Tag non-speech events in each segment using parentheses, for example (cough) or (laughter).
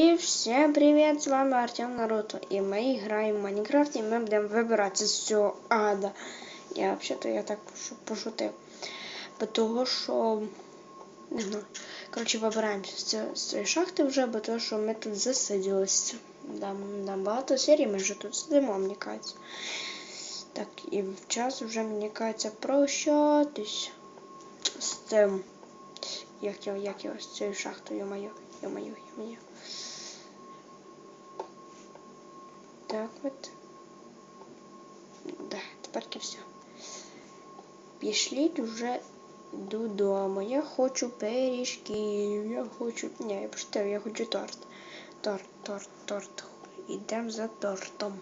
И всем привет, с вами Артем Наруто, и мы играем в Майнкрафт, и мы будем выбираться з цього ада. Я вообще-то я так пошу- пошутив. Бо того, що... Не знаю. Коротше, вибираємося з, цього- з цієї шахти вже, бо того, що ми тут засиділися. Да, там багато серій, ми вже тут сидимо, мені кажеться. Так, і в час вже, мені кажеться, прощатись з цим. Як його, як його, з цією шахтою, йо-моє, йо-моє, йо-моє. Так от. Да, тепер все. Пішліть уже додому. Я хочу пиріжків. Я хочу. Ні, я пошутив, я хочу торт. Торт, торт, торт. Ідемо за тортом.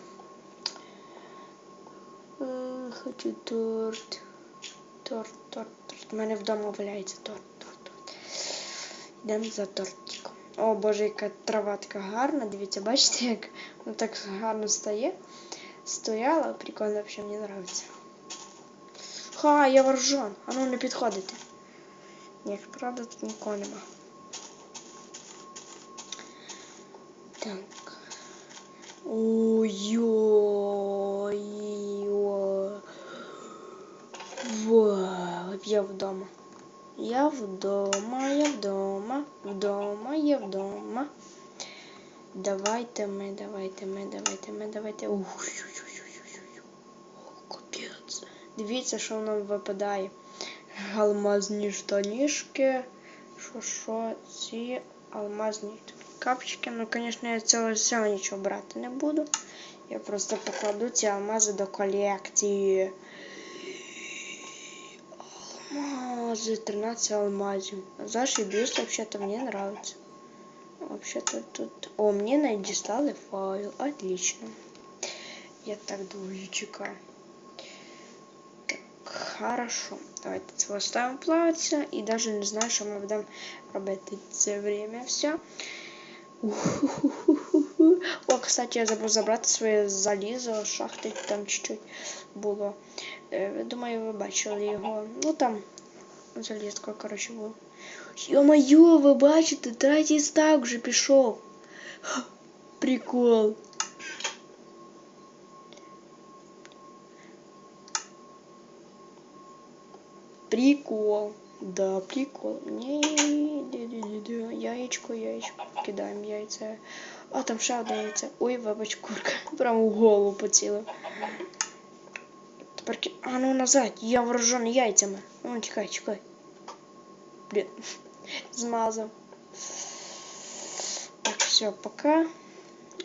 Хочу торт. Торт, торт, торт. У мене вдома валяється торт, торт, торт. Йдемо за тортиком. О, боже, яка трава така гарна. Дивіться, бачите, як воно так гарно стає. Стояла, прикольно, взагалі мені подобається. Ха, я воржон. А ну не підходите. Ні, правда, тут нікого нема. Так. Ой-ой-ой. Я вдома. Я вдома, я вдома, вдома, я вдома. Давайте ми, давайте ми, давайте ми, давайте. Ух, Капець. Дивіться, що нам випадає. Алмазні штанішки. Що, що, ці алмазні капчики. Ну, звісно, я цього всього нічого брати не буду. Я просто покладу ці алмази до колекції. Алмазы, 13 алмазів. Зашибись, вообще-то мне нравится. Вообще-то тут... О, мне надіслали файл. Отлично. Я так чекаю. Так, хорошо. Давайте це оставимо плаватися. І даже не знаю, що ми будемо робити це время все. О, кстати, я забув забрати своє залізо, шахти там чуть-чуть було. Е, Думаю, ви бачили його. Ну там залізко, коротше, було. Йо-моє, ви бачите, третій стак вже пішов. Прикол. Прикол. Да, прикол. Не, яєчко, яєчко. Кидаємо яйця. А, там ще одне яйце. Ой, вибач, курка. (laughs) Прямо в голову поцілив. Тепер А ну назад, я вооружений яйцями. Ну, чекай, чекай. Блін, змазав. Так, все, пока.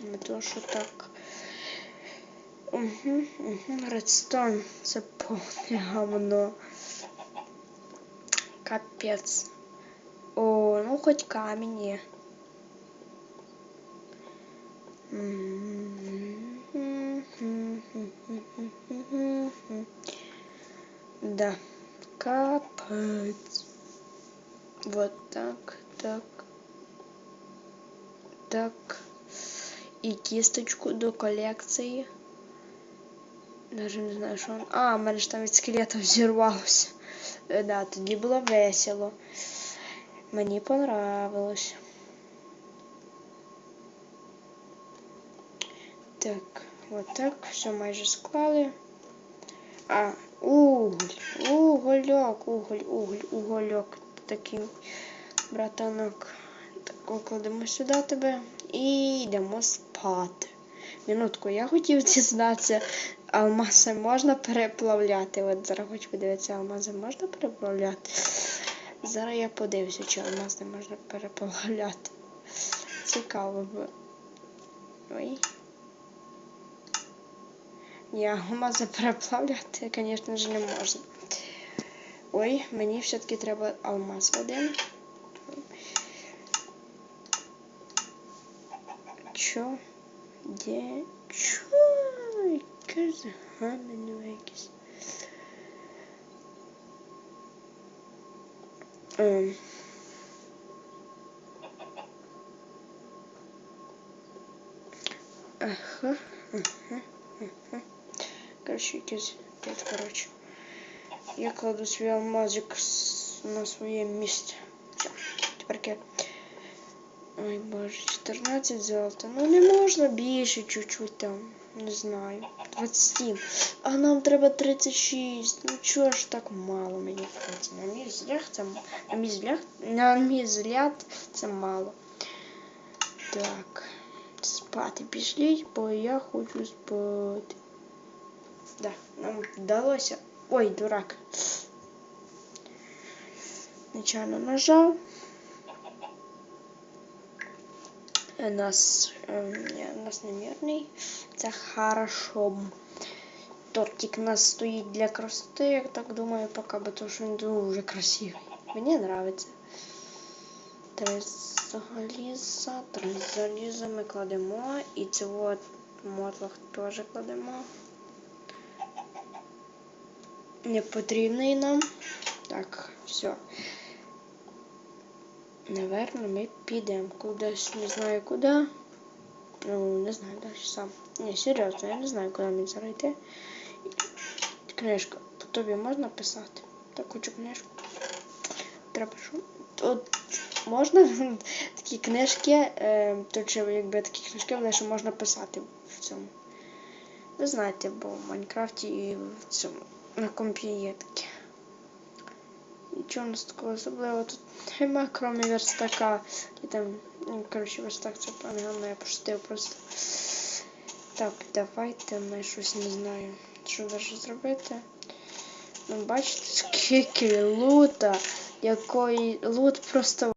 Не то, так. Угу, угу. Редстон. Це повне говно. Капець. О, ну хоч камінь є. Да. Капец. Вот так, так. Так. І кісточку до колекції. Даже не знаю, що. он- А, в мене ж там від скелета (laughs) взірвалося. Е, Да, тоді було весело. Мені понравилось. Так, вот так, все майже склали. А, уголь, угольок, уголь, уголь, угольок. Такий братанок. Так, покладемо сюди тебе і йдемо спати. Минутку, я хотів (laughs) дізнатися, алмази можна переплавляти. От зараз хочу подивитися, алмази можна переплавляти. Зараз я подивлюся, чи алмази можна переплавляти. Цікаво би. Ой. Ні, алмази переплавляти, звісно ж, не можна. Ой, мені все-таки треба алмаз один. Чо? Де? Чо? Яке загамено якесь. Ем. Ага, ага, ага. Короче, якесь короче. Я кладу свій алмазик на своє місце. Все, тепер я Ой боже, 14 золота. Ну не можна більше чуть-чуть там. Не знаю. 27. А нам треба 36. Ну чого ж так мало мені здається? На мій взгляд це на мій взгляд, на мій взгляд це мало. Так. Спати пішли, бо я хочу спати. Да, нам вдалося. Ой, дурак. Нечайно нажав. У нас, у нас немірний. Це хорошо. Тортик у нас стоїть для красоти, я так думаю, поки, бо то, що він дуже красивий. Мені подобається. Три заліза, три заліза ми кладемо. І це от мотлох теж кладемо. Не потрібний нам. Так, все. Наверно, ми підемо кудись, не знаю куди. Ну, не знаю, далі сам. Ні, серйозно, я не знаю, куди мені зараз. Книжка. По тобі можна писати? Так, хочу книжку. Треба що? От можна (laughs) такі книжки, е, то чи якби такі книжки, вони що можна писати в цьому. Ви знаєте, бо в Майнкрафті і в цьому на таке. Нічого у нас такого особливого тут нема, крім верстака. І там, ну, коротше, верстак це погано, я пошутив просто. Так, давайте ми щось не знаю, що даже зробити. Ну, бачите, скільки лута, якої лут просто